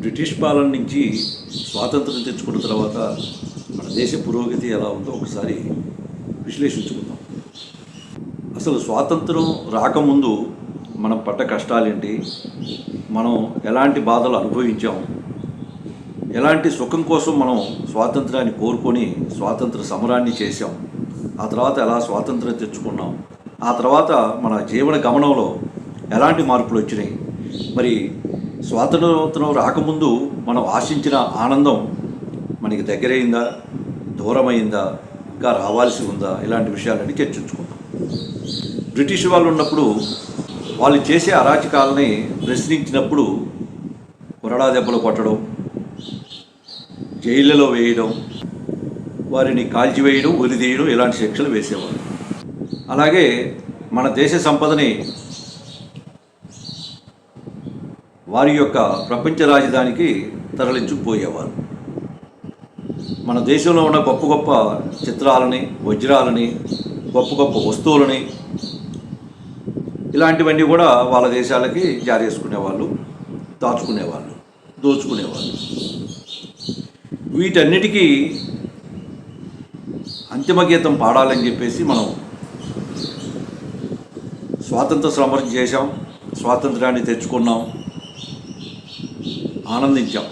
British పాలన నుంచి స్వాతంత్రం తెచ్చుకున్న తర్వాత మన దేశ పురోగతి ఎలా ఉందో ఒకసారి విశ్లేషించుకుందాం. అసలు స్వాతంత్రం రాకముందు మనం పడ్డ కష్టాలేంటి? మనం ఎలాంటి బాధలు అనుభవించాం? ఎలాంటి సుఖం కోసం మనం స్వాతంత్రాన్ని కోరుకొని స్వాతంత్ర సమరాన్ని చేశాం? ఆ తర్వాత ఎలా స్వాతంత్రం తెచ్చుకున్నాం? ఆ తర్వాత మన జీవన గమనంలో ఎలాంటి మార్పులు వచ్చినాయి? మరి స్వాతంత్రం రాకముందు మనం ఆశించిన ఆనందం మనకి దగ్గరైందా? దూరమైందా? ఇంకా రావాల్సి ఉందా? ఇలాంటి విషయాలని చర్చించుకుందాం. బ్రిటిష్ వాళ్ళు ఉన్నప్పుడు వాళ్ళు చేసే అరాచకాలని ప్రశ్నించినప్పుడు కొరడా దెబ్బలు కొట్టడం జైళ్ళలో వేయడం వారిని కాల్చివేయడం ఉరిదీయడం ఇలాంటి శిక్షలు వేసేవారు అలాగే మన దేశ సంపదని వారి యొక్క ప్రపంచ రాజధానికి తరలించుకుపోయేవారు. మన దేశంలో ఉన్న గొప్ప గొప్ప చిత్రాలని వజ్రాలని గొప్ప గొప్ప వస్తువులని ఇలాంటివన్నీ కూడా వాళ్ళ దేశాలకి జారేసుకునేవాళ్ళు దాచుకునేవాళ్ళు దోచుకునేవాళ్ళు. వీటన్నిటికీ అంతిమ గీతం పాడాలని చెప్పేసి మనం స్వాతంత్ర సమరం చేశాం స్వాతంత్రాన్ని తెచ్చుకున్నాం. ఆనందించాం.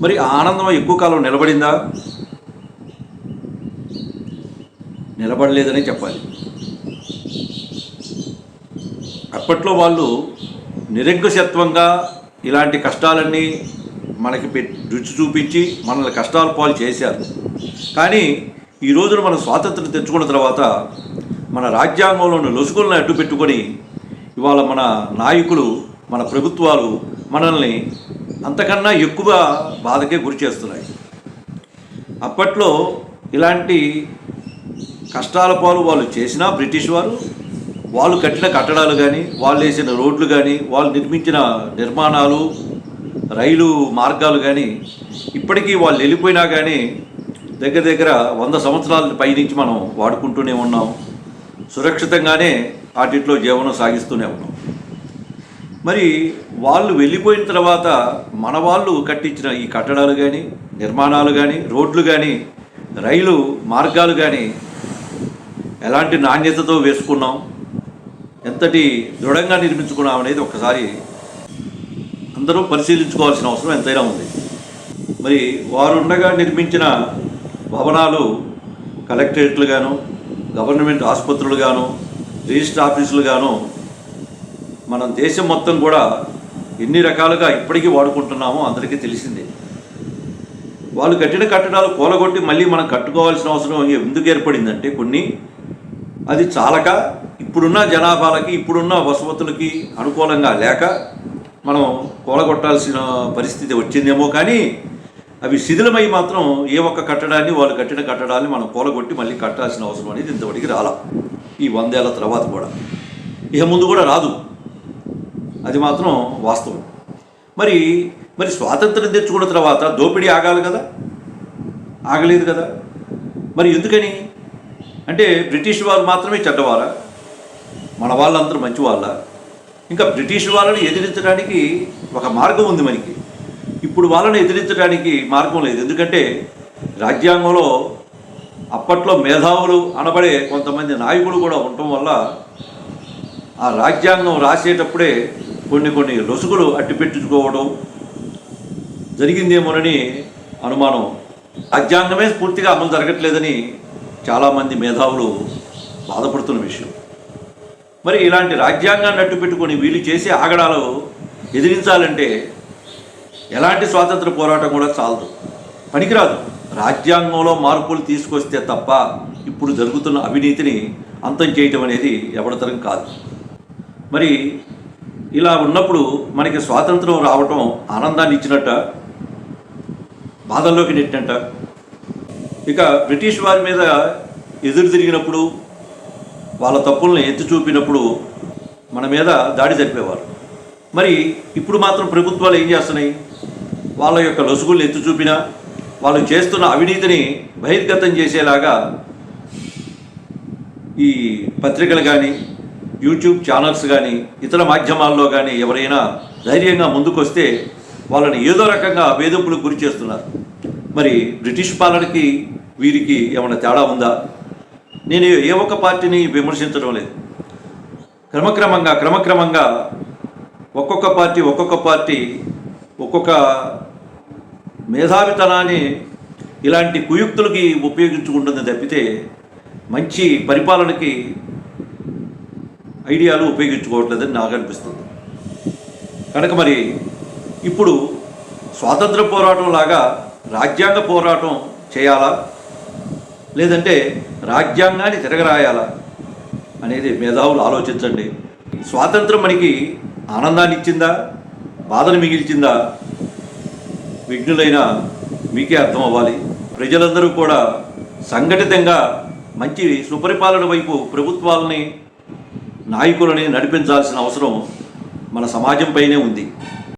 మరి ఆ ఆనందం ఎక్కువ కాలం నిలబడిందా? నిలబడలేదనే చెప్పాలి. అప్పట్లో వాళ్ళు నిరంకుశత్వంగా ఇలాంటి కష్టాలన్నీ మనకి రుచి చూపించి మనల్ని కష్టాల పాలు చేశారు. కానీ ఈ రోజున మనం స్వాతంత్రం తెచ్చుకున్న తర్వాత మన రాజ్యాంగంలోని లొసుగులను అడ్డు పెట్టుకొని ఇవాళ మన నాయకులు మన ప్రభుత్వాలు మనల్ని అంతకన్నా ఎక్కువ బాధకే గురి చేస్తున్నాయి. అప్పట్లో ఇలాంటి కష్టాల పాలు వాళ్ళు చేసినా బ్రిటిష్ వారు వాళ్ళు కట్టిన కట్టడాలు కానీ వాళ్ళు వేసిన రోడ్లు కానీ వాళ్ళు నిర్మించిన నిర్మాణాలు రైలు మార్గాలు కానీ ఇప్పటికీ వాళ్ళు వెళ్ళిపోయినా కానీ దగ్గర దగ్గర వంద సంవత్సరాల పైనుంచి మనం వాడుకుంటూనే ఉన్నాం. సురక్షితంగానే వాటిట్లో జీవనం సాగిస్తూనే ఉన్నాం. మరి వాళ్ళు వెళ్ళిపోయిన తర్వాత మన వాళ్ళు కట్టించిన ఈ కట్టడాలు కానీ నిర్మాణాలు కానీ రోడ్లు కానీ రైలు మార్గాలు కానీ ఎలాంటి నాణ్యతతో వేసుకున్నాం ఎంతటి దృఢంగా నిర్మించుకున్నాం అనేది ఒకసారి అందరూ పరిశీలించుకోవాల్సిన అవసరం ఎంతైనా ఉంది. మరి వారు ఉండగా నిర్మించిన భవనాలు కలెక్టరేట్లు గాను గవర్నమెంట్ ఆసుపత్రులు గాను రిజిస్టర్ ఆఫీసులు గాను మనం దేశం మొత్తం కూడా ఎన్ని రకాలుగా ఇప్పటికీ వాడుకుంటున్నామో అందరికీ తెలిసిందే. వాళ్ళు కట్టిన కట్టడాలు కూలగొట్టి మళ్ళీ మనం కట్టుకోవాల్సిన అవసరం ఎందుకు ఏర్పడిందంటే కొన్ని అది చాలక ఇప్పుడున్న జనాభాలకి ఇప్పుడున్న వసతులకి అనుకూలంగా లేక మనం కూలగొట్టాల్సిన పరిస్థితి వచ్చిందేమో కానీ అవి శిథిలమై మాత్రం ఏ ఒక్క కట్టడాన్ని వాళ్ళు కట్టిన కట్టడాన్ని మనం కూలగొట్టి మళ్ళీ కట్టాల్సిన అవసరం అనేది ఇంతవరకు రాలా. ఈ వందేళ్ళ తర్వాత కూడా. ఇక ముందు కూడా రాదు. అది మాత్రం వాస్తవం. మరి మరి స్వాతంత్రం తెచ్చుకున్న తర్వాత దోపిడీ ఆగాలి కదా? ఆగలేదు కదా? మరి ఎందుకని? అంటే బ్రిటిష్ వారు మాత్రమే చెడ్డవారా? మన వాళ్ళందరూ మంచి వాళ్ళ ఇంకా బ్రిటిష్ వాళ్ళని ఎదిరించడానికి ఒక మార్గం ఉంది మనకి. ఇప్పుడు వాళ్ళని ఎదిరించడానికి మార్గం లేదు. ఎందుకంటే రాజ్యాంగంలో అప్పట్లో మేధావులు అనబడే కొంతమంది నాయకులు కూడా ఉండటం వల్ల ఆ రాజ్యాంగం రాసేటప్పుడే కొన్ని కొన్ని లొసుగులు అట్టిపెట్టుకోవడం జరిగిందేమోనని అనుమానం. రాజ్యాంగమే పూర్తిగా అమలు జరగట్లేదని చాలామంది మేధావులు బాధపడుతున్న విషయం. మరి ఇలాంటి రాజ్యాంగాన్ని అడ్డు పెట్టుకొని వీళ్ళు చేసే ఆగడాలు ఎదిరించాలంటే ఎలాంటి స్వాతంత్ర పోరాటం కూడా చాలదు. పనికిరాదు. రాజ్యాంగంలో మార్పులు తీసుకొస్తే తప్ప ఇప్పుడు జరుగుతున్న అవినీతిని అంతం చేయటం అనేది ఎవడతరం కాదు. మరి ఇలా ఉన్నప్పుడు మనకి స్వాతంత్రం రావటం ఆనందాన్ని ఇచ్చినట్ట బాధల్లోకి నెట్టినట్ట. ఇక బ్రిటిష్ వారి మీద ఎదురు తిరిగినప్పుడు వాళ్ళ తప్పుల్ని ఎత్తి చూపినప్పుడు మన మీద దాడి జరిపేవారు. మరి ఇప్పుడు మాత్రం ప్రభుత్వాలు ఏం చేస్తున్నాయి? వాళ్ళ యొక్క లొసుగులు ఎత్తి చూపినా వాళ్ళు చేస్తున్న అవినీతిని బహిర్గతం చేసేలాగా ఈ పత్రికలు కానీ యూట్యూబ్ ఛానల్స్ కానీ ఇతర మాధ్యమాల్లో కానీ ఎవరైనా ధైర్యంగా ముందుకొస్తే వాళ్ళని ఏదో రకంగా వేధింపులకు గురి చేస్తున్నారు. మరి బ్రిటిష్ పాలనకి వీరికి ఏమైనా తేడా ఉందా? నేను ఏ ఒక్క పార్టీని విమర్శించడం లేదు. క్రమక్రమంగా క్రమక్రమంగా ఒక్కొక్క పార్టీ ఒక్కొక్క పార్టీ ఒక్కొక్క మేధావితనాన్ని ఇలాంటి కుయుక్తులకి ఉపయోగించుకుంటుంది తప్పితే మంచి పరిపాలనకి ఐడియాలు ఉపయోగించుకోవట్లేదని నాకు అనిపిస్తుంది. కనుక మరి ఇప్పుడు స్వాతంత్ర పోరాటం లాగా రాజ్యాంగ పోరాటం చేయాలా? లేదంటే రాజ్యాంగాన్ని తిరగరాయాలా? అనేది మేధావులు ఆలోచించండి. స్వాతంత్రం మనకి ఆనందాన్ని ఇచ్చిందా? బాధను మిగిల్చిందా? విఘ్నులైన మీకే అర్థం అవ్వాలి ప్రజలందరూ కూడా సంఘటితంగా మంచి సుపరిపాలన వైపు ప్రభుత్వాలని నాయకులని నడిపించాల్సిన అవసరం మన సమాజంపైనే ఉంది.